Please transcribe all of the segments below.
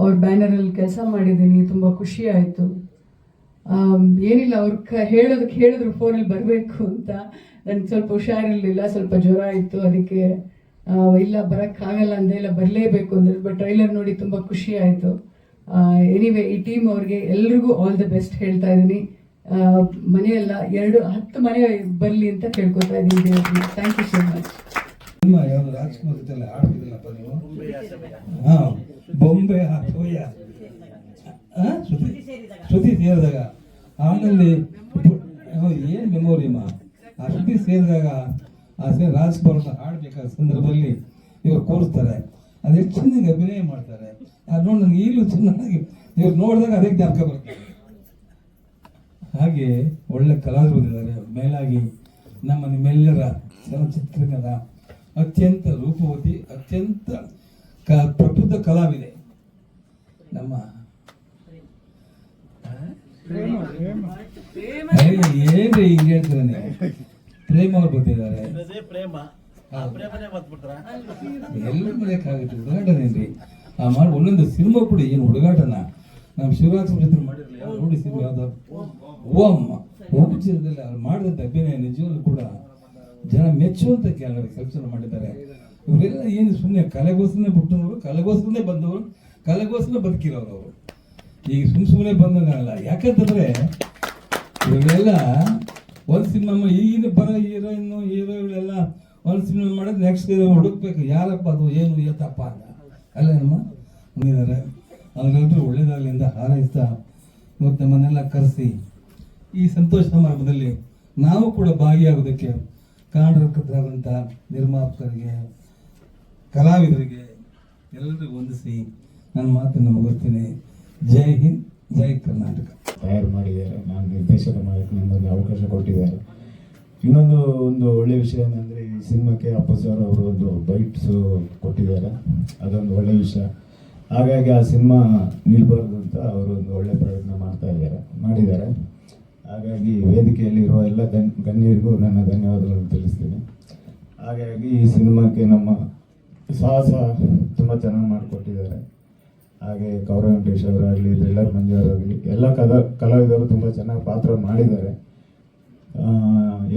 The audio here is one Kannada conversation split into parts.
ಅವ್ರ ಬ್ಯಾನರಲ್ಲಿ ಕೆಲಸ ಮಾಡಿದ್ದೀನಿ, ತುಂಬ ಖುಷಿ ಆಯಿತು. ಏನಿಲ್ಲ, ಅವ್ರ ಕ ಹೇಳೋದಕ್ಕೆ ಹೇಳಿದ್ರು ಫೋನಲ್ಲಿ ಬರಬೇಕು ಅಂತ. ನನಗೆ ಸ್ವಲ್ಪ ಹುಷಾರಿರಲಿಲ್ಲ, ಸ್ವಲ್ಪ ಜ್ವರ ಇತ್ತು, ಅದಕ್ಕೆ ಇಲ್ಲ, ಬರೋಕ್ಕಾಗಲ್ಲ ಅಂದೆ ಇಲ್ಲ, ಬರಲೇಬೇಕು ಅಂದ್ರೆ ಬಟ್ ಟ್ರೈಲರ್ ನೋಡಿ ತುಂಬ ಖುಷಿ ಆಯಿತು. ಎನಿವೆ ಈ ಟೀಮ್ ಅವ್ರಿಗೆ ಎಲ್ರಿಗೂ ಆಲ್ ದ ಬೆಸ್ಟ್ ಹೇಳ್ತಾ ಇದ್ದೀನಿ. ಮನೆಯೆಲ್ಲ ಎರಡು, ಹತ್ತು ಮನೆ ಬರಲಿ ಅಂತ ಕೇಳ್ಕೊತಾ ಇದ್ದೀನಿ ಥ್ಯಾಂಕ್ ಯು ಸೋ ಮಚ್ ಬೊಂಬೆ ಹೋಯ್ಯ ಶ್ರುತಿ. ಶ್ರುತಿ ಸೇರಿದಾಗ ಆಮೇಲೆ ಏನು ಮಾ? ಆ ಶ್ರುತಿ ಸೇರಿದಾಗ ಆ ಸೇ ರಾಜ್ಕುಮಾರ್ ಹಾಡಬೇಕಾದ ಸಂದರ್ಭದಲ್ಲಿ ಇವರು ಕೂರಿಸ್ತಾರೆ. ಅದು ಚೆನ್ನಾಗಿ ಅಭಿನಯ ಮಾಡ್ತಾರೆ. ಅದು ನೋಡಿ ನನಗೆ ಈಗಲೂ ಚೆನ್ನಾಗಿ ಇವ್ರು ನೋಡಿದಾಗ ಅದೇ ಜ್ಞಾಪಕ ಬರ್ತದೆ ಹಾಗೆ ಒಳ್ಳೆ ಕಲಾವಿದರು ಮೇಲಾಗಿ ನಮ್ಮ ನಿಮ್ಮೆಲ್ಲರ ಚಲನಚಿತ್ರಗಳ ಅತ್ಯಂತ ರೂಪವತಿ, ಅತ್ಯಂತ ಕ ಪ್ರಬುದ್ಧ ಕಲಾವಿದೆ. ನಮ್ಮ ಏ, ಏನ್ರಿ ಹಿಂಗೆ ಹೇಳ್ತೀರ ನೀವು? ಪ್ರೇಮ ಅವ್ರು ಬಂದಿದ್ದಾರೆ ಎಲ್ಲರ ಪ್ರೇಮ. ಆ ಪ್ರೇಮನೇ ಬಂದ್ಬಿಟ್ರ ಎಲ್ಲ ಬೆಳೆಯಕ್ಕಾಗುತ್ತೆ ಹುಡುಗಾಟನೇನ್ರಿ ಆ ಮಾಡಿ ಒಂದೊಂದು ಸಿನಿಮಾ ಕೂಡ ಏನು ಹುಡುಗಾಟನ ನಮ್ಮ ಶಿವರಾಜ್ ಚಿತ್ರ ಮಾಡಿರಲಿಲ್ಲ ನೋಡಿ ಸಿನಿಮಾ ಯಾವ್ದು? ಓ. ಅಮ್ಮ ಚಿತ್ರದಲ್ಲಿ ಅವ್ರು ಮಾಡಿದಂಥ ಅಭಿನಯ ನಿಜವಾಗ್ಲೂ ಕೂಡ ಜನ ಮೆಚ್ಚುವಂತ ಕೆಲವರು ಕೆಲಸ ಮಾಡಿದ್ದಾರೆ. ಇವರೆಲ್ಲ ಏನು ಸುಮ್ಮನೆ ಕಲೆಗೋಸ್ಕರನೇ ಬಿಟ್ಟವರು ಕಲೆಗೋಸ್ಕರನೇ ಬಂದವರು, ಕಲೆಗೋಸ್ಕರ ಬದುಕಿರೋರು ಅವರು. ಈಗ ಸುಮ್ಮ ಸುಮ್ಮನೆ ಬಂದಂಗಲ್ಲ ಯಾಕಂತಂದ್ರೆ ಇವರೆಲ್ಲ ಒಂದು ಸಿನಿಮಾ ಈಗಿನ ಬರೋ ಹೀರೋಯಿನ್ ಹೀರೋಗಳೆಲ್ಲ ಒಂದು ಸಿನಿಮಾ ಮಾಡೋದು ನೆಕ್ಸ್ಟ್ ಹುಡುಕ್ಬೇಕು, ಯಾರಪ್ಪ ಅದು, ಏನು ಏತಪ್ಪ ಅಂತ. ಅಲ್ಲ ನಮ್ಮ ಮುಂದಿದ್ದಾರೆ ಅವ್ರಿಗೆಲ್ಲರೂ ಒಳ್ಳೇದಾಗಲಿಂದ ಹಾರೈಸ್ತಾ ಇವತ್ತು ನಮ್ಮನ್ನೆಲ್ಲ ಕರೆಸಿ ಈ ಸಂತೋಷ ಸಮಾರಂಭದಲ್ಲಿ ನಾವು ಕೂಡ ಭಾಗಿಯಾಗೋದಕ್ಕೆ ಕಾರಣಕರ್ತರಾದಂಥ ನಿರ್ಮಾಪಕರಿಗೆ ಕಲಾವಿದರಿಗೆ ಎಲ್ಲರಿಗೂ ವಂದಿಸಿ ನನ್ನ ಮಾತನ್ನು ಮುಗಿಸ್ತೀನಿ. ಜೈ ಹಿಂದ್, ಜೈ ಕರ್ನಾಟಕ. ತಯಾರು ಮಾಡಿದ್ದಾರೆ. ನಾನು ನಿರ್ದೇಶನ ಮಾಡೋಕ್ಕೆ ನಿಮ್ಮಲ್ಲಿ ಅವಕಾಶ ಕೊಟ್ಟಿದ್ದಾರೆ. ಇನ್ನೊಂದು ಒಂದು ಒಳ್ಳೆಯ ವಿಷಯ ಏನಂದರೆ, ಈ ಸಿನಿಮಾಕ್ಕೆ ಅಪ್ಪ ಸರ್ ಅವರು ಒಂದು ಬೈಟ್ಸು ಕೊಟ್ಟಿದ್ದಾರೆ. ಅದೊಂದು ಒಳ್ಳೆಯ ವಿಷಯ. ಹಾಗಾಗಿ ಆ ಸಿನಿಮಾ ನಿಲ್ಬಾರ್ದು ಅಂತ ಅವರು ಒಂದು ಒಳ್ಳೆಯ ಪ್ರಯತ್ನ ಮಾಡ್ತಾ ಇದ್ದಾರೆ, ಮಾಡಿದ್ದಾರೆ. ಹಾಗಾಗಿ ವೇದಿಕೆಯಲ್ಲಿರುವ ಎಲ್ಲ ಗಣ್ ಗಣ್ಯರಿಗೂ ನನ್ನ ಧನ್ಯವಾದಗಳನ್ನು ತಿಳಿಸ್ತೀನಿ. ಹಾಗಾಗಿ ಈ ಸಿನಿಮಾಕ್ಕೆ ನಮ್ಮ ಸಾಹಸ ತುಂಬ ಚೆನ್ನಾಗಿ ಮಾಡಿಕೊಟ್ಟಿದ್ದಾರೆ. ಹಾಗೆ ಗೌರವ ವೆಂಕಟೇಶ್ ಅವರಾಗಲಿ ಡ್ರಿಲ್ಲರ್ ಮಂಜು ಅವರಾಗಲಿ, ಎಲ್ಲ ಕದ, ಕಲಾವಿದರು ತುಂಬ ಚೆನ್ನಾಗಿ ಪಾತ್ರ ಮಾಡಿದ್ದಾರೆ.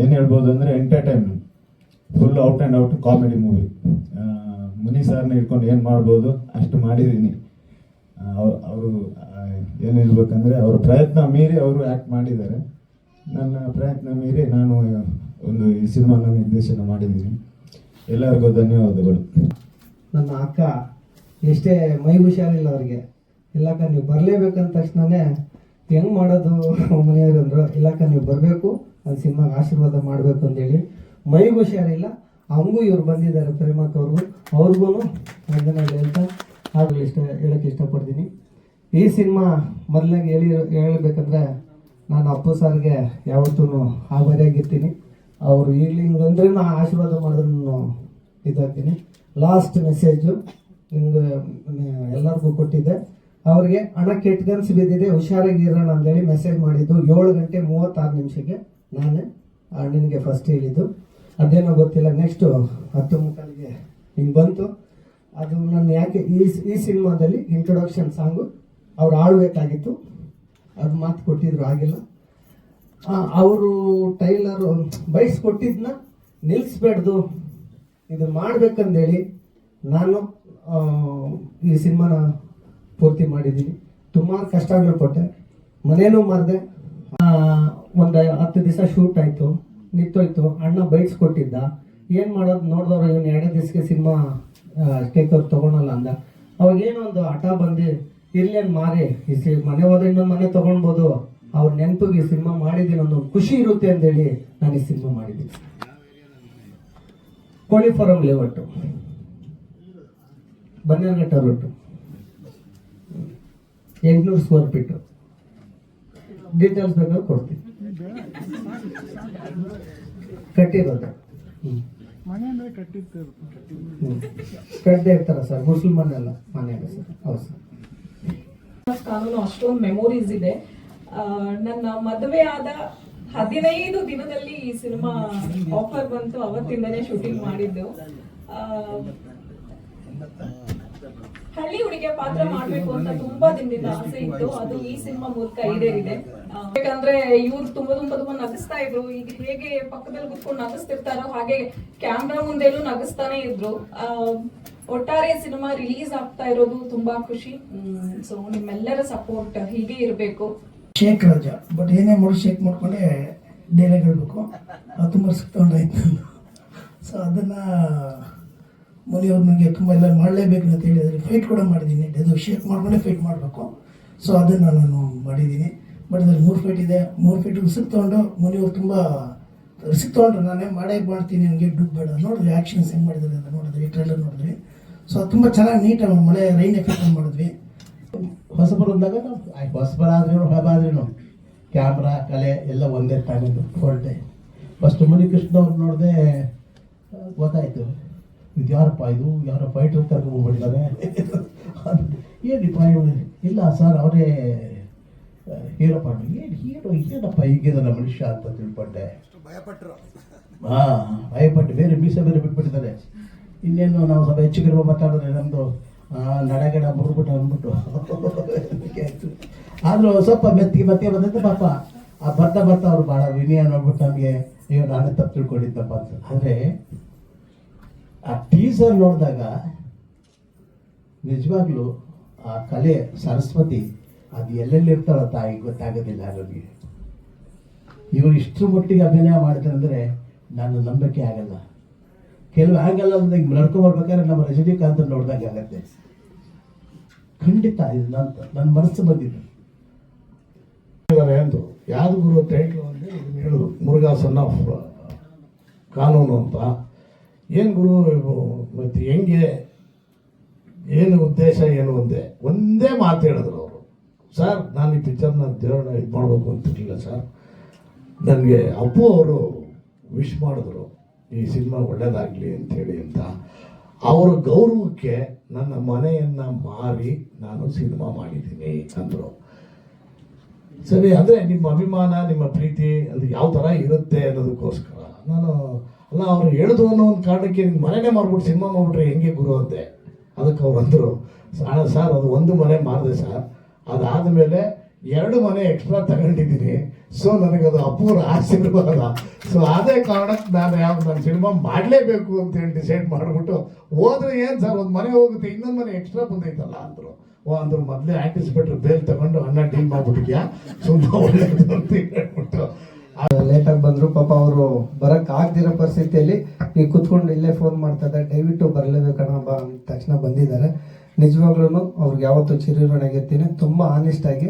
ಏನು ಹೇಳ್ಬೋದು ಅಂದರೆ entertainment full out and out comedy movie Muni ಸಾರ್ನ ಇಟ್ಕೊಂಡು ಏನು ಮಾಡ್ಬೋದು ಅಷ್ಟು ಮಾಡಿದ್ದೀನಿ. ಅವರು ಏನು ಹೇಳ್ಬೇಕಂದ್ರೆ ಅವ್ರ ಪ್ರಯತ್ನ ಮೀರಿ ಅವರು ಆ್ಯಕ್ಟ್ ಮಾಡಿದ್ದಾರೆ. ನನ್ನ ಪ್ರಯತ್ನ ಮೀರಿ ನಾನು ಒಂದು ಈ ಸಿನಿಮಾನ ನಿರ್ದೇಶನ ಮಾಡಿದ್ದೀನಿ. ಎಲ್ಲರಿಗೂ ಧನ್ಯವಾದಗಳು. ನನ್ನ ಅಕ್ಕ ಎಷ್ಟೇ ಮೈ ಹುಷಾರಿಲ್ಲ ಅವ್ರಿಗೆ ಇಲ್ಲಕ್ಕ ನೀವು ಬರಲೇಬೇಕಂದ ತಕ್ಷಣನೇ ಹೆಂಗ್ ಮಾಡೋದು ಮನೆಯವ್ರು ಅಂದರು ಇಲ್ಲಕ್ಕ ನೀವು ಬರಬೇಕು, ಅದು ಸಿನಿಮಾಗೆ ಆಶೀರ್ವಾದ ಮಾಡಬೇಕು ಅಂತೇಳಿ ಮೈ ಹುಷಾರಿಲ್ಲ ಹಂಗೂ ಇವ್ರು ಬಂದಿದ್ದಾರೆ ಪ್ರೇಮಕ್ ಅವ್ರಿಗೂ. ಅವ್ರಿಗೂ ವಂದನೆಗಳು ಹೇಳ್ತಾ ಹಾಗೆ ಇಷ್ಟ, ಹೇಳಕ್ಕೆ ಇಷ್ಟಪಡ್ತೀನಿ. ಈ ಸಿನಿಮಾ ಮೊದಲಾಗಿ ಹೇಳಿ, ಹೇಳಬೇಕಂದ್ರೆ ನಾನು ಅಪ್ಪು ಸಾರ್ಗೆ ಯಾವತ್ತೂ ಆಭಾರಿಯಾಗಿರ್ತೀನಿ. ಅವರು ಈಗಲಿ ಹಿಂಗಂದ್ರೆ ನಾನು ಆಶೀರ್ವಾದ ಮಾಡೋದನ್ನು ಇದಾಗ್ತೀನಿ ಲಾಸ್ಟ್ ಮೆಸೇಜು ನಿಮ್ಗೆ ಎಲ್ಲರಿಗೂ ಕೊಟ್ಟಿದ್ದೆ. ಅವ್ರಿಗೆ ಹಣ ಕೆಟ್ಟಗನ್ಸ್ ಬಿದ್ದಿದೆ, ಹುಷಾರಾಗಿ ಇರೋಣ ಅಂತೇಳಿ ಮೆಸೇಜ್ ಮಾಡಿದ್ದು ಏಳು ಗಂಟೆ ಮೂವತ್ತಾರು ನಿಮಿಷಕ್ಕೆ ನಾನೇ ನಿನಗೆ ಫಸ್ಟ್ ಹೇಳಿದ್ದು. ಅದೇನೋ ಗೊತ್ತಿಲ್ಲ ನೆಕ್ಸ್ಟು ಹತ್ತು ಮುಕ್ಕಾಲಿಗೆ ಹಿಂಗೆ ಬಂತು. ಅದು ನಾನು ಯಾಕೆ, ಈ ಈ ಸಿನಿಮಾದಲ್ಲಿ ಇಂಟ್ರೊಡಕ್ಷನ್ ಸಾಂಗು ಅವ್ರು ಆಡಬೇಕಾಗಿತ್ತು. ಅದು ಮಾತು ಕೊಟ್ಟಿದ್ರು, ಆಗಿಲ್ಲ. ಅವರು ಟೈಲರು ಕೊಟ್ಟಿದ್ನ ನಿಲ್ಲಿಸ್ಬೇಡ್ದು ಇದು ಮಾಡ್ಬೇಕಂದೇಳಿ ನಾನು ಈ ಸಿನಿಮಾನ ಪೂರ್ತಿ ಮಾಡಿದ್ದೀನಿ. ಸುಮಾರು ಕಷ್ಟಗಳು ಪಟ್ಟೆ. ಮನೇನೂ ಮಾಡಿದೆ. ಒಂದು ಹತ್ತು ದಿವಸ ಶೂಟ್ ಆಯಿತು, ನಿಂತೋಯ್ತು. ಅಣ್ಣ ಬೈಟ್ಸ್ ಕೊಟ್ಟಿದ್ದ. ಏನು ಮಾಡೋದು ನೋಡಿದವ್ರು ಇವನು ಎರಡೇ ದಿವಸಕ್ಕೆ ಸಿನಿಮಾ ಟೇಕ್ ಅವ್ರು ತೊಗೊಳಲ್ಲ ಅಂದ. ಅವಾಗ ಒಂದು ಹಠ ಬಂದು ಇರ್ಲೇನು ಮಾರಿ, ಈ ಸಿ, ಮನೆ ಹೋದ್ರೆ ಇನ್ನೊಂದು ಮನೆ ತೊಗೊಳ್ಬೋದು ಅವ್ರ ನೆನಪಿಗೆ ಈ ಸಿನಿಮಾ ಮಾಡಿದ್ದೀನಿ ಒಂದು ಖುಷಿ ಇರುತ್ತೆ ಅಂತೇಳಿ ನಾನು ಈ ಸಿನಿಮಾ ಮಾಡಿದ್ದೀನಿ. ಕೋಳಿ ಫಾರಂ ಲೇಔಟು ಬನ್ನೇರ್ಘಟ್ಟ ರೂಟು ಎಂಟುನೂರು ಸ್ಕ್ವೇರ್ ಫೀಟು ಡೀಟೇಲ್ಸ್ ಬೇಕಾದ್ರೆ ಕೊಡ್ತೀನಿ. ಕಟ್ಟಿರೋದು. ಕಟ್ಟದೆ ಇರ್ತಾರ ಸರ್ ಮುಸಲ್ಮಾನೆಲ್ಲ ಮನೆಯಾಗ ಸರ್. ಹೌದು ಸರ್. ಕಾನೂನು ಅಷ್ಟೊಂದು ಮೆಮೊರೀಸ್ ಇದೆ. ನನ್ನ ಮದುವೆ ಆದ ಹದಿನೈದು ದಿನದಲ್ಲಿ ಈ ಸಿನಿಮಾ ಆಫರ್ ಬಂತು. ಅವತ್ತಿಂದನೇ ಶೂಟಿಂಗ್ ಮಾಡಿದ್ದು. ಹಳ್ಳಿ ಹುಡುಗಿಯ ಪಾತ್ರ ಮಾಡ್ಬೇಕು ಅಂತ ತುಂಬಾ ದಿನದಿಂದ ಆಸೆ ಇತ್ತು. ಅದು ಈ ಸಿನಿಮಾ ಮೂಲಕ ಇದೆ ಯಾಕಂದ್ರೆ ಇವ್ರು ತುಂಬಾ ತುಂಬಾ ತುಂಬಾ ನಗಿಸ್ತಾ ಇದ್ರು. ಈಗ ಹೇಗೆ ಪಕ್ಕದಲ್ಲಿ ಕುತ್ಕೊಂಡು ನಗಿಸ್ತಿರ್ತಾರೋ ಹಾಗೆ ಕ್ಯಾಮ್ರಾ ಮುಂದೆಲ್ಲೂ ನಗಿಸ್ತಾನೆ ಇದ್ರು. ಒಟ್ಟಾರೆ ಸಿನಿಮಾ ರಿಲೀಸ್ ಆಗ್ತಾ ಇರೋದು ತುಂಬಾ ಖುಷಿ. ಸೊ ನಿಮ್ಮೆಲ್ಲರ ಸಪೋರ್ಟ್ ಹೀಗೆ ಇರಬೇಕು. ಶೇಕ್ ರಾಜ ಬಟ್ ಏನೇ ಮಾಡಿ ಶೇಕ್ ಮಾಡ್ಕೊಂಡೆ ಡೇರೆ ಹೇಳ್ಬೇಕು. ಅದು ತುಂಬ ಸಿಕ್ತೊಂಡಾಯ್ತು ನಾನು ಸೊ ಅದನ್ನು ಮುನಿಯವ್ರು ನನಗೆ ತುಂಬ ಎಲ್ಲ ಮಾಡಲೇಬೇಕು ಅಂತ ಹೇಳಿದರೆ ಫೈಟ್ ಕೂಡ ಮಾಡಿದ್ದೀನಿ ಅದು ಶೇಕ್ ಮಾಡ್ಕೊಂಡೆ ಫೈಟ್ ಮಾಡಬೇಕು. ಸೊ ಅದನ್ನು ನಾನು ಮಾಡಿದ್ದೀನಿ ಬಟ್ ಅದ್ರಲ್ಲಿ ಮೂರು ಫೈಟ್ ಇದೆ. ಮೂರು ಫೈಟ್ ರಿಸಿಕ್ ತೊಗೊಂಡು ಮುನಿಯವ್ರು ತುಂಬ ರಿಸಿಕ್ ತೊಗೊಂಡ್ರು ನಾನೇ ಮಾಡೇ ಮಾಡ್ತೀನಿ, ನನಗೆ ಡುಗ್ ಬೇಡ. ನೋಡಿದ್ರಿ ಆ್ಯಕ್ಷನ್ಸ್ ಹೆಂಗೆ ಮಾಡಿದ್ದಾರೆ ಅಂತ ನೋಡಿದ್ರಿ ಟ್ರೈಲರ್ ನೋಡಿದ್ವಿ. ಸೊ ಅದು ತುಂಬ ಚೆನ್ನಾಗಿ ನೀಟಾಗಿ ಮಳೆ ರೈನ್ ಎಫೆಕ್ಟ್ ಮಾಡಿದ್ವಿ. ಹೊಸಬರು ಅಂದಾಗ ನಾವು ಹೊಸಬರಾದ್ರೇನು ಹಳಬಾದ್ರೇನು ಕ್ಯಾಮ್ರಾ ಕಲೆ ಎಲ್ಲ ಒಂದೇ ಟೈಮಿಂದು ಹೊರಟೆ ಫಸ್ಟ್ ಮುನಿಕೃಷ್ಣ ಅವ್ರು ನೋಡಿದೆ ಗೊತ್ತಾಯ್ತು. ಇದು ಯಾರಪ್ಪ ಇದು? ಯಾರೋ ಫೈಟರ್ ಕರ್ಕೊಂಡ್ಬಿಟ್ಟಿದ್ದಾರೆ ಏನಿಪ್ಪ ಇವ್ರು? ಇಲ್ಲ ಸರ್ ಅವರೇ ಹೀರೋಪ್ಪ ಏನು ಹೀರೋ ಏನಪ್ಪ ಹೀಗಿದಾನ ಮನುಷ್ಯ ಅಂತ ತಿಳ್ಕೊಂಡೆ. ಹಾ ಭಯಪಟ್ಟು ಬೇರೆ ಮೀಸೆ ಬೇರೆ ಬಿಟ್ಬಿಟ್ಟಿದ್ದಾರೆ. ಇನ್ನೇನು ನಾವು ಸ್ವಲ್ಪ ಹೆಚ್ಚು ಕಡಿಮೆ ಮಾತಾಡಿದ್ರೆ ನಮ್ಮದು ನಡಗಡ ಮುರ್ಬಿಟ್ಟು ಅಂದ್ಬಿಟ್ಟು. ಆದರೂ ಸ್ವಲ್ಪ ಮೆತ್ತಿಗೆ ಮತ್ತೆ ಬಂದಂತೆ ಪಾಪ ಆ ಬರ್ತಾ ಬರ್ತಾ ಅವ್ರು ಭಾಳ ವಿನಯ ನೋಡ್ಬಿಟ್ಟು ನಮಗೆ, ಅಯ್ಯೋ, ನಾನೇ ತಪ್ಪು ತಿಳ್ಕೊಂಡಿದ್ದಪ್ಪ ಅಂತ. ಆದರೆ, ಆ ಟೀಸರ್ ನೋಡಿದಾಗ ನಿಜವಾಗ್ಲೂ ಆ ಕಲೆ ಸರಸ್ವತಿ ಅದು ಎಲ್ಲೆಲ್ಲಿ ಇರ್ತಾಳ ತಾಯಿ ಗೊತ್ತಾಗೋದಿಲ್ಲ ನನಗೆ. ಇವರು ಇಷ್ಟರ ಮಟ್ಟಿಗೆ ಅಭಿನಯ ಮಾಡಿದ್ರೆ ಅಂದರೆ ನಾನು ನಂಬಿಕೆ ಆಗಲ್ಲ. ಕೆಲವು ಹಾಗೆಲ್ಲ ಅಂದ್ರೆ ಈಗ ನಡ್ಕೊಂಡ್ಬರ್ಬೇಕಾದ್ರೆ ನಮ್ಮ ರಜನಿಕಾಂತ್ ನೋಡಿದಾಗ ಆಗತ್ತೆ. ಖಂಡಿತ ಇದು ನನ್ನ ನನ್ನ ಮನಸ್ಸು ಬಂದಿದೆ. ಎಂದು ಯಾವ್ದು ಗುರು ಟೈಟ್ಲು ಅಂದರೆ ಹೇಳು ಹೇಳೋದು ಮುರುಘಾ ಆಫ್ ಕಾನೂನು ಅಂತ. ಏನು ಗುರು ಮತ್ತು ಹೆಂಗೆ, ಏನು ಉದ್ದೇಶ, ಏನು ಒಂದೇ? ಒಂದೇ ಮಾತು ಹೇಳಿದ್ರು ಅವರು. ಸರ್, ನಾನು ಈ ಪಿಕ್ಚರ್ನ ದೇವ್ರನ್ನ ಇದು ಮಾಡಬೇಕು ಅಂತಿರ್ಲಿಲ್ಲ ಸರ್. ನನಗೆ ಅಪ್ಪು ಅವರು ವಿಶ್ ಮಾಡಿದ್ರು. ಈ ಸಿನಿಮಾ ಒಳ್ಳೇದಾಗಲಿ ಅಂಥೇಳಿ ಅಂತ. ಅವರ ಗೌರವಕ್ಕೆ ನನ್ನ ಮನೆಯನ್ನು ಮಾರಿ ನಾನು ಸಿನಿಮಾ ಮಾಡಿದ್ದೀನಿ ಅಂದರು. ಸರಿ, ಅಂದರೆ ನಿಮ್ಮ ಅಭಿಮಾನ, ನಿಮ್ಮ ಪ್ರೀತಿ ಅದು ಯಾವ ಥರ ಇರುತ್ತೆ ಅನ್ನೋದಕ್ಕೋಸ್ಕರ. ನಾನು, ಅಲ್ಲ, ಅವ್ರು ಹೇಳಿದ್ರು ಅನ್ನೋ ಒಂದು ಕಾರಣಕ್ಕೆ ನಿಮ್ಗೆ ಮನೆನೇ ಮಾರ್ಬಿಟ್ಟು ಸಿನಿಮಾ ಮಾಡ್ಬಿಟ್ರೆ ಹೆಂಗೆ ಗುರು ಅಂತೆ ಅದಕ್ಕೆ ಅವ್ರು ಅಂದರು ಸರ್ ಸರ್, ಅದು ಒಂದು ಮನೆ ಮಾರಿದೆ ಸರ್. ಅದಾದ ಮೇಲೆ ಎರಡು ಮನೆ ಎಕ್ಸ್ಟ್ರಾ ತಗೊಂಡಿದ್ದೀನಿ. ಸೊ ನನಗದು ಅಪೂರ್ವ ಆಶೀರ್ವಾದ ಸೊ ಅದೇ ಕಾರಣಕ್ಕೆ ನಾನು ಯಾವ ನನ್ನ ಸಿನಿಮಾ ಮಾಡಲೇಬೇಕು ಅಂತ ಹೇಳಿ ಡಿಸೈಡ್ ಮಾಡಿಬಿಟ್ಟು ಹೋದ್ರೆ ಏನು ಸರ್, ಒಂದು ಮನೆ ಹೋಗುತ್ತೆ, ಇನ್ನೊಂದು ಮನೆ ಎಕ್ಸ್ಟ್ರಾ ಬಂದೈತಲ್ಲ ಅಂದರು. ಓ, ಅಂದ್ರು ಮೊದಲೇ ಆಂಟಿಸಿಪೇಟರ್ ಬೇಲ್ ತಗೊಂಡು ಅಣ್ಣ ಡೀಲ್ ಮಾಡ್ಬಿಟ್ಟಿದ್ಯಾ? ಸುಮ್ಮನೆ ಒಳ್ಳೇದು ಅಂತ ಹೇಳ್ಬಿಟ್ಟು. ಲೇಟಾಗಿ ಬಂದರು, ಪಾಪ ಅವರು ಬರಕ್ಕೆ ಆಗ್ದಿರೋ ಪರಿಸ್ಥಿತಿಯಲ್ಲಿ ಈಗ ಕುತ್ಕೊಂಡು ಇಲ್ಲೇ ಫೋನ್ ಮಾಡ್ತಾ ಇದ್ದಾರೆ. ದಯವಿಟ್ಟು ಬರಲೇಬೇಕಣ್ಣ ಬಾ ತಕ್ಷಣ ಬಂದಿದ್ದಾರೆ. ನಿಜವಾಗ್ಲೂ ಅವ್ರಿಗೆ ಯಾವತ್ತೂ ಚಿರಋಣಗಿರ್ತೀನಿ ತುಂಬ ಆನೆಸ್ಟ್ ಆಗಿ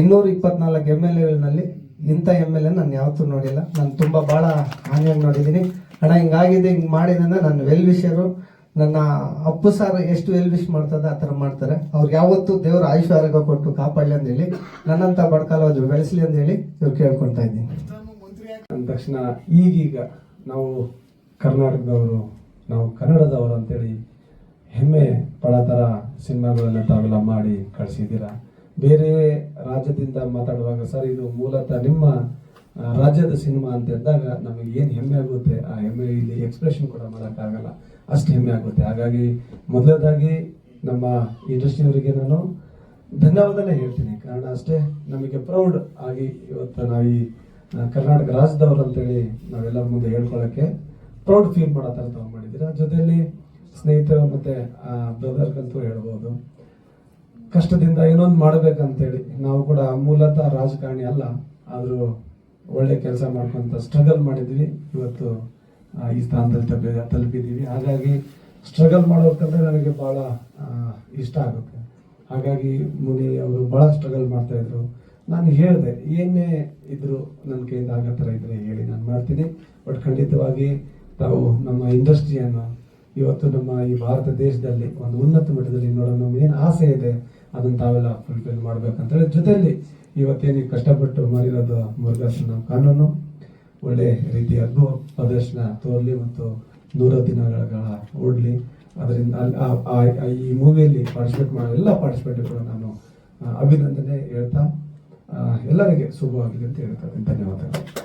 ಇನ್ನೂರ ಇಪ್ಪತ್ನಾಲ್ಕು ಎಂ ಎಲ್ ಎಗಳಲ್ಲಿ ಇಂಥ ಎಂ ಎಲ್ ಎ ನಾನು ಯಾವತ್ತೂ ನೋಡಿಲ್ಲ. ನಾನು ತುಂಬ ಭಾಳ ಹಾನಿಯಾಗಿ ನೋಡಿದ್ದೀನಿ ಅಣ್ಣ, ಹಿಂಗಾಗಿದೆ, ಹಿಂಗೆ ಮಾಡಿದೆ ಅಂದರೆ ನನ್ನ ವೆಲ್ ವಿಷರು ನನ್ನ ಅಪ್ಪು ಸಾರ್ ಎಷ್ಟು ವೆಲ್ ವಿಶ್ ಮಾಡ್ತದೆ, ಆ ಥರ ಮಾಡ್ತಾರೆ. ಅವ್ರಿಗೆ ಯಾವತ್ತೂ ದೇವ್ರ ಆಯುಷ್ ಕೊಟ್ಟು ಕಾಪಾಡಲಿ ಅಂತ ಹೇಳಿ ನನ್ನಂಥ ಬಡ್ಕಾಲ ಬೆಳೆಸಲಿ ಅಂತ ಹೇಳಿ ಇವ್ರು ಕೇಳ್ಕೊಳ್ತಾ ಇದ್ದೀನಿ. ಅಂದ ತಕ್ಷಣ ಈಗೀಗ ನಾವು ಕರ್ನಾಟಕದವರು, ನಾವು ಕನ್ನಡದವರು ಅಂತೇಳಿ ಹೆಮ್ಮೆ ಪಡೋ ಥರ ಸಿನಿಮಾಗಳನ್ನ ತಾವೆಲ್ಲ ಮಾಡಿ ಕಳಿಸಿದ್ದೀರಾ? ಬೇರೆ ರಾಜ್ಯದಿಂದ ಮಾತಾಡುವಾಗ ಸರ್, ಇದು ಮೂಲತಃ ನಿಮ್ಮ ರಾಜ್ಯದ ಸಿನಿಮಾ ಅಂತ ಇದ್ದಾಗ ನಮಗೆ ಏನು ಹೆಮ್ಮೆ ಆಗುತ್ತೆ, ಆ ಹೆಮ್ಮೆ ಇಲ್ಲಿ ಎಕ್ಸ್ಪ್ರೆಷನ್ ಕೂಡ ಮಾಡೋಕ್ಕಾಗಲ್ಲ ಅಷ್ಟು ಹೆಮ್ಮೆ ಆಗುತ್ತೆ. ಹಾಗಾಗಿ ಮೊದಲದಾಗಿ ನಮ್ಮ ಇಂಡಸ್ಟ್ರಿಯವರಿಗೆ ನಾನು ಧನ್ಯವಾದನೇ ಹೇಳ್ತೀನಿ. ಕಾರಣ ಅಷ್ಟೇ, ನಮಗೆ ಪ್ರೌಡ್ ಆಗಿ ಇವತ್ತು ನಾವು ಈ ಕರ್ನಾಟಕ ರಾಜ್ಯದವ್ರು ಅಂತೇಳಿ ನಾವೆಲ್ಲ ಮುಂದೆ ಹೇಳ್ಕೊಳ್ಳೋಕ್ಕೆ ಪ್ರೌಡ್ ಫೀಲ್ ಮಾಡೋ ಥರ ತಾವು ಮಾಡಿದ್ದೀರಾ? ಜೊತೆಯಲ್ಲಿ ಸ್ನೇಹಿತರು ಮತ್ತೆ ಬ್ರದರ್ಗಂತೂ ಹೇಳ್ಬೋದು. ಕಷ್ಟದಿಂದ ಏನೊಂದು ಮಾಡ್ಬೇಕಂತೇಳಿ. ನಾವು ಕೂಡ ಮೂಲತಃ ರಾಜಕಾರಣಿ ಅಲ್ಲ, ಆದರೂ ಒಳ್ಳೆ ಕೆಲಸ ಮಾಡ್ಕೊಂತ ಸ್ಟ್ರಗಲ್ ಮಾಡಿದ್ವಿ. ಇವತ್ತು ಈ ಸ್ಥಾನದಲ್ಲಿ ತಲುಪಿ, ತಲುಪಿದ್ದೀವಿ. ಹಾಗಾಗಿ ಸ್ಟ್ರಗಲ್ ಮಾಡೋಕ್ಕಂದ್ರೆ ನನಗೆ ಭಾಳ ಇಷ್ಟ ಆಗುತ್ತೆ. ಹಾಗಾಗಿ ಮುನಿ ಅವರು ಭಾಳ ಸ್ಟ್ರಗಲ್ ಮಾಡ್ತಾ ಇದ್ರು. ನಾನು ಹೇಳಿದೆ, ಏನೇ ಇದ್ರು ನನ್ನ ಕೈಯಿಂದ ಆಗೋ ಥರ ಇದ್ರೆ ಹೇಳಿ ನಾನು ಮಾಡ್ತೀನಿ. ಬಟ್ ಖಂಡಿತವಾಗಿ ತಾವು ನಮ್ಮ ಇಂಡಸ್ಟ್ರಿಯನ್ನು ಇವತ್ತು ನಮ್ಮ ಈ ಭಾರತ ದೇಶದಲ್ಲಿ ಒಂದು ಉನ್ನತ ಮಟ್ಟದಲ್ಲಿ ನೋಡೋಣ ಏನು ಆಸೆ ಇದೆ. ಅದನ್ನು ತಾವೆಲ್ಲ ಫುಲ್ಫಿಲ್ ಮಾಡ್ಬೇಕಂತೇಳಿ ಜೊತೆಯಲ್ಲಿ ಇವತ್ತೇನು ಕಷ್ಟಪಟ್ಟು ಮಾಡಿರೋದು ಮುರುಘಾಸನ ಕಾನೂನು, ಒಳ್ಳೆ ರೀತಿಯ ಅದ್ಭುತ ಪ್ರದರ್ಶನ ತೋರಲಿ ಮತ್ತು ನೂರ ದಿನಗಳ ಓಡಲಿ. ಅದರಿಂದ ಅಲ್ಲಿ ಈ ಮೂವಿಯಲ್ಲಿ ಪಾರ್ಟಿಸಿಪೇಟ್ ಮಾಡೋ ಎಲ್ಲ ಪಾರ್ಟಿಸಿಪೇಟ್ ಕೂಡ ನಾನು ಅಭಿನಂದನೆ ಹೇಳ್ತಾ ಎಲ್ಲರಿಗೆ ಶುಭವಾಗಲಿ ಅಂತ ಹೇಳ್ತಾರೆ ಧನ್ಯವಾದಗಳು.